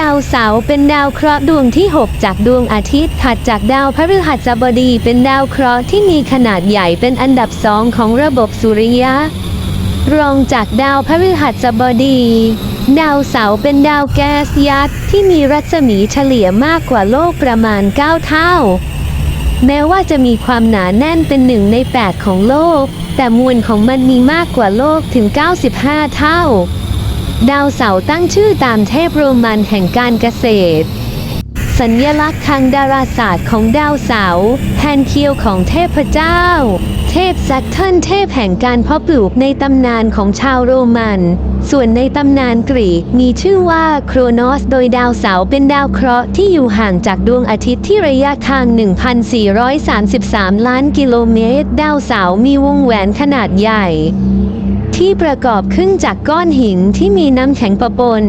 ดาวเสาร์เป็นดาวเคราะห์ดวงที่ 6 จากดวงอาทิตย์ ถัดจากดาวพฤหัสบดีเป็นดาวเคราะห์ที่มีขนาดใหญ่เป็นอันดับสองของระบบสุริยะ รองจากดาวพฤหัสบดี ดาวเสาร์เป็นดาวแก๊สยักษ์ที่มีรัศมีเฉลี่ยมากกว่าโลกประมาณ 9 เท่า แม้ว่าจะมีความหนาแน่นเป็นหนึ่งใน 8 ของโลก แต่มวลของมันมีมากกว่าโลกถึง 95 เท่า ดาวเสาร์ตั้งชื่อตามเทพโรมันแห่งการเกษตร สัญญลักษณ์ทางดาราศาสตร์ของดาวเสาร์แทนเคียวของเทพเจ้า เทพแซคเทิลเทพแห่งการเพาะปลูกในตำนานของชาวโรมัน ส่วนในตำนานกรีกมีชื่อว่าโครโนสโดยดาวเสาร์เป็นดาวเคราะห์ที่อยู่ห่างจากดวงอาทิตย์ที่ระยะทาง 1,433 ล้านกิโลเมตร ดาวเสาร์มีวงแหวนขนาดใหญ่ ที่ประกอบขึ้นจากก้อนหินที่มีน้ำแข็งปะปน